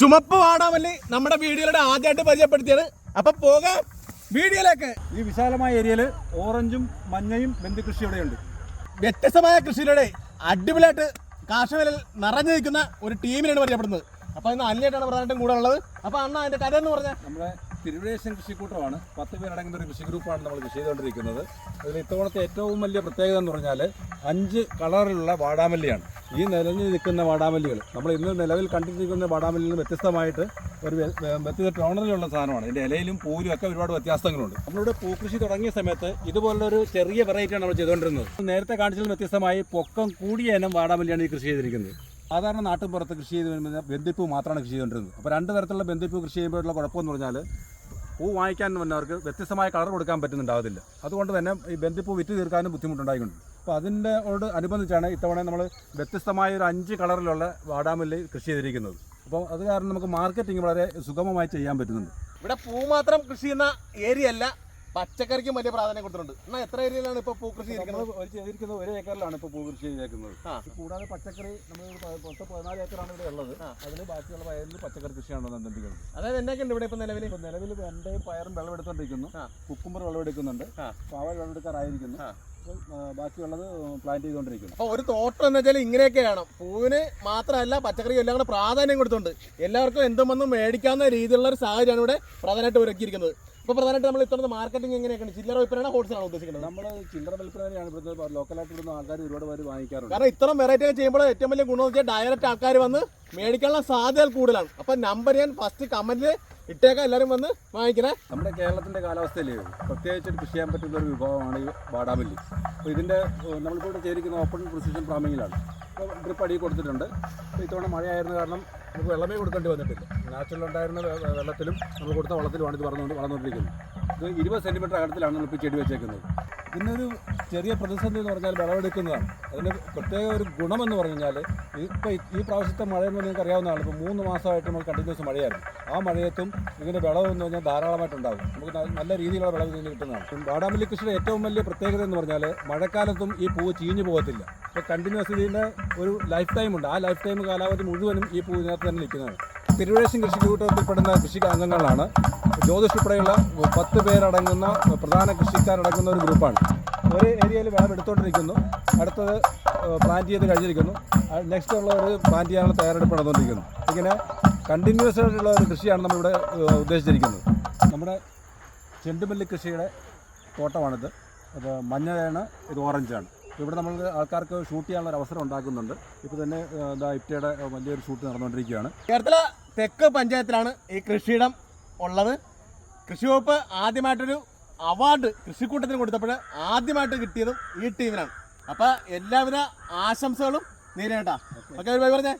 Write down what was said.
ചുമപ്പ് വാടാമല്ലി നമ്മുടെ വീഡിയോയുടെ ആദ്യമായിട്ട് പരിചയപ്പെടുത്തിയത്. അപ്പൊ പോകാം വീഡിയോയിലേക്ക്. ഈ വിശാലമായ ഏരിയയിൽ ഓറഞ്ചും മഞ്ഞയും ബന്ധുകൃഷി ഇവിടെയുണ്ട്. വ്യത്യസ്തമായ കൃഷിയിലൂടെ അടിപൊളിയായിട്ട് കാർഷികയിൽ നിറഞ്ഞു നിൽക്കുന്ന ഒരു ടീമിനാണ് പരിചയപ്പെടുന്നത്. അപ്പൊ ഇന്ന് അന്യായിട്ടാണ് പ്രധാനമായിട്ടും കൂടെ ഉള്ളത്. അപ്പൊ അണ്ണ അതിന്റെ കഥ എന്ന് പറഞ്ഞാൽ നമ്മുടെ തിരുവിഴേശ്വൻ കൃഷിക്കൂട്ടമാണ്. പത്ത് പേരടങ്ങുന്ന ഒരു കൃഷി ഗ്രൂപ്പാണ് നമ്മൾ കൃഷി ചെയ്തുകൊണ്ടിരിക്കുന്നത്. അതിൽ ഇത്തവണത്തെ ഏറ്റവും വലിയ പ്രത്യേകത എന്ന് പറഞ്ഞാൽ അഞ്ച് കളറിലുള്ള വാടാമല്ലിയാണ്. ഈ നിലഞ്ഞു നിൽക്കുന്ന വാടാമല്ലികൾ. നമ്മൾ ഇന്ന് നിലവിൽ കണ്ടിരിക്കുന്ന വാടാമല്ലിൽ നിന്ന് വ്യത്യസ്തമായിട്ട് ഒരു വ്യ- വ്യ- വ്യത്യസ്ത ടോണറിലുള്ള സാധനമാണ്. ഇതിന്റെ ഇലയിലും പൂരും ഒക്കെ ഒരുപാട് വ്യത്യാസങ്ങളുണ്ട്. നമ്മളിവിടെ പൂക്കൃഷി തുടങ്ങിയ സമയത്ത് ഇതുപോലൊരു ചെറിയ വെറൈറ്റിയാണ് നമ്മൾ ചെയ്തുകൊണ്ടിരുന്നത്. നേരത്തെ കാണിച്ചതിൽ വ്യത്യസ്തമായി പൊക്കം കൂടിയ ഇനം വാടാമല്ലിയാണ് ഈ കൃഷി ചെയ്തിരിക്കുന്നത്. സാധാരണ നാട്ടിൻപുറത്ത് കൃഷി ചെയ്ത് വരുമ്പോൾ ബന്ധിപ്പ് മാത്രമാണ് കൃഷി ചെയ്തുകൊണ്ടിരുന്നത്. അപ്പോൾ രണ്ട് തരത്തിലുള്ള ബന്ധിപ്പ് കൃഷി ചെയ്യുമ്പോഴുള്ള കുഴപ്പമെന്ന് പറഞ്ഞാൽ പൂ വാങ്ങിക്കാൻ വന്നവർക്ക് വ്യത്യസ്തമായ കളർ കൊടുക്കാൻ പറ്റുന്നുണ്ടാവത്തില്ല. അതുകൊണ്ട് തന്നെ ഈ ബന്ധിപ്പ് വിറ്റ് തീർക്കാനും ബുദ്ധിമുട്ടുണ്ടായിട്ടുണ്ട്. അപ്പോൾ അതിന്റെ ഓട് അനുബന്ധിച്ചാണ് ഇത്തവണ നമ്മൾ വ്യത്യസ്തമായ ഒരു അഞ്ച് കളറിലുള്ള വാടാമല്ലി കൃഷി ചെയ്തിരിക്കുന്നത്. അപ്പോൾ അത് കാരണം നമുക്ക് മാർക്കറ്റിംഗ് വളരെ സുഗമമായി ചെയ്യാൻ പറ്റുന്നുണ്ട്. ഇവിടെ പൂ മാത്രം കൃഷി ചെയ്യുന്ന ഏരിയ അല്ല പച്ചക്കറിക്കും വലിയ പ്രാധാന്യം കൊടുത്തിട്ടുണ്ട്. എന്നാൽ എത്ര ഏരിയയിലാണ് ഇപ്പൊ പൂ കൃഷി ചെയ്തിരിക്കുന്നത്? ഒരു ഏക്കറിലാണ് ഇപ്പോൾ പൂ കൃഷി ചെയ്തിരിക്കുന്നത് കൂടാതെ പച്ചക്കറി നമ്മൾ മൊത്തം പതിനാല് ഏക്കറാണ് ഇവിടെ ഉള്ളത്. അതിൽ ബാക്കിയുള്ള വയലിൽ പച്ചക്കറി കൃഷിയാണ് നടന്നുകൊണ്ടിരിക്കുന്നത് അതായത് എന്നൊക്കെയുണ്ട് ഇവിടെ ഇപ്പൊ നിലവിൽ ഇപ്പോൾ നിലവിൽ വെണ്ടയും പയറും വെള്ളമെടുത്തോണ്ടിരിക്കുന്നു. ആ. കുക്കുമ്പർ വെള്ളമെടുക്കുന്നുണ്ട്. ആ. പാവൽ ആ, ബാക്കിയുള്ളത് പ്ലാന്റ് ചെയ്തുകൊണ്ടിരിക്കുന്നു. അപ്പൊ ഒരു തോട്ടം എന്ന് വെച്ചാൽ ഇങ്ങനെയൊക്കെയാണ് പൂവിന് മാത്രമല്ല പച്ചക്കറിക്കും എല്ലാം കൂടെ പ്രാധാന്യം കൊടുത്തുണ്ട് എല്ലാവർക്കും എന്തും വന്നും മേടിക്കാവുന്ന രീതിയിലുള്ള ഒരു സാഹചര്യമാണ് ഇവിടെ പ്രധാനമായിട്ട് ഒരുക്കിയിരിക്കുന്നത്. ഇപ്പൊ പ്രധാനമായിട്ട് നമ്മൾ ഇത്തവണ മാർക്കറ്റിംഗ് എങ്ങനെയൊക്കെയാണ്? ചില്ലറ വിൽപ്പനയാണ് ഹോൾസെയിലാണ് ഉദ്ദേശിക്കുന്നത്? നമ്മൾ ചില്ലറ വിൽപ്പനയാണ് ഇവിടുത്തെ ലോക്കലായിട്ട് ഇവിടുന്ന് ആൾക്കാർ ഒരുപാട് പേര് വാങ്ങിക്കാറുണ്ട്. കാരണം ഇത്തരം വെറൈറ്റി ഒക്കെ ചെയ്യുമ്പോൾ ഏറ്റവും വലിയ ഗുണം വെച്ചാൽ ഡയറക്റ്റ് ആൾക്കാർ വന്ന് മേടിക്കാനുള്ള സാധ്യത കൂടുതലാണ്. അപ്പൊ നമ്പർ ഞാൻ ഫസ്റ്റ് കമന്റിൽ ഇട്ടേക്കാം എല്ലാവരും വന്ന് വാങ്ങിക്കണേ. നമ്മുടെ കേരളത്തിന്റെ കാലാവസ്ഥയിൽ പ്രത്യേകിച്ച് കൃഷി ചെയ്യാൻ പറ്റുന്ന ഒരു വിഭവമാണ് ഈ വാടാമല്ലി. അപ്പോൾ ഇതിന്റെ ഏഹ്, നമ്മളിപ്പോൾ ഇവിടെ ചേരിക്കുന്ന ഓപ്പൺ പ്രിസിഷൻ ഫാമിങ്ങിലാണ് ഇപ്പോൾ ഡ്രിപ്പ് അടി കൊടുത്തിട്ടുണ്ട്. ഇത്തവണ മഴയായിരുന്ന കാരണം നമുക്ക് വെള്ളമേ കൊടുക്കേണ്ടി വന്നിട്ടില്ല. നാച്ചുറൽ ഉണ്ടായിരുന്ന വെള്ളത്തിലും നമ്മൾ കൊടുത്ത വളത്തിലുമാണ് ഇത് വളർന്നുകൊണ്ട് വളർന്നുകൊണ്ടിരിക്കുന്നത്. ഇത് ഇരുപത് സെന്റിമീറ്റർ അകലത്തിലാണ് നമ്മളിപ്പോൾ ചെടി വെച്ചേക്കുന്നത്. പിന്നെ ഒരു ചെറിയ പ്രതിസന്ധി എന്ന് പറഞ്ഞാൽ വിളവെടുക്കുന്നതാണ്. അതിന് പ്രത്യേക ഒരു ഗുണമെന്ന് പറഞ്ഞു കഴിഞ്ഞാൽ ഇപ്പോൾ ഈ പ്രാവശ്യത്തെ മഴയെന്ന് നിങ്ങൾക്ക് അറിയാവുന്നതാണ് ഇപ്പോൾ മൂന്ന് മാസമായിട്ട് നമ്മൾ കണ്ടിന്യൂസ് മഴയായിരുന്നു. ആ മഴയത്തും ഇതിന്റെ വിളവ് എന്ന് പറഞ്ഞാൽ ധാരാളമായിട്ടുണ്ടാകും. നമുക്ക് നല്ല രീതിയിലുള്ള വിളവ് ഇതിന് കിട്ടുന്നതാണ്. വാടാമല്ലി കൃഷിയുടെ ഏറ്റവും വലിയ പ്രത്യേകത എന്ന് പറഞ്ഞാൽ മഴക്കാലത്തും ഈ പൂവ് ചീഞ്ഞു പോകത്തില്ല. ഇപ്പോൾ കണ്ടിന്യൂസ് ഇതിന്റെ ഒരു ലൈഫ് ടൈം ഉണ്ട്. ആ ലൈഫ് ടൈം കാലാവധി മുഴുവനും ഈ പൂ ഇതിനകത്ത് തന്നെ നിൽക്കുന്നതാണ്. തിരുവേശം കൃഷി കൂട്ടത്തിൽപ്പെടുന്ന കൃഷി അംഗങ്ങളാണ് ജ്യോതിഷ് ഉൾപ്പെടെയുള്ള പത്ത് പേരടങ്ങുന്ന പ്രധാന കൃഷിക്കാരടങ്ങുന്ന ഒരു ഗ്രൂപ്പാണ്. ഒരു ഏരിയയിൽ വിളവ് എടുത്തുകൊണ്ടിരിക്കുന്നു അടുത്തത് പ്ലാന്റ് ചെയ്ത് കഴിഞ്ഞിരിക്കുന്നു. നെക്സ്റ്റ് ഉള്ള ഒരു പ്ലാന്റ് ചെയ്യാനുള്ള തയ്യാറെടുപ്പ് നടന്നുകൊണ്ടിരിക്കുന്നു ഇങ്ങനെ കണ്ടിന്യൂസ് ആയിട്ടുള്ള ഒരു കൃഷിയാണ് നമ്മളിവിടെ ഉദ്ദേശിച്ചിരിക്കുന്നത്. നമ്മുടെ ചെണ്ടുമല്ലി കൃഷിയുടെ തോട്ടമാണിത്. അത് മഞ്ഞയാണ് ഇത് ഓറഞ്ചാണ്. ഇവിടെ നമ്മൾ ആൾക്കാർക്ക് ഷൂട്ട് ചെയ്യാനുള്ള ഒരു അവസരം ഉണ്ടാക്കുന്നുണ്ട്. ഇപ്പോൾ തന്നെ എന്താ ഇപ്റ്റയുടെ വലിയൊരു ഷൂട്ട് നടന്നുകൊണ്ടിരിക്കുകയാണ് കേരളത്തിലെ തെക്ക് പഞ്ചായത്തിലാണ് ഈ കൃഷിയിടം ഉള്ളത്. കൃഷി വകുപ്പ് ആദ്യമായിട്ടൊരു അവാർഡ് കൃഷിക്കൂട്ടത്തിന് കൊടുത്തപ്പോൾ ആദ്യമായിട്ട് കിട്ടിയതും ഈ ടീമിനാണ്. അപ്പോൾ എല്ലാവിധ ആശംസകളും നേരിടാം ഓക്കെ ബൈ പറഞ്ഞേ.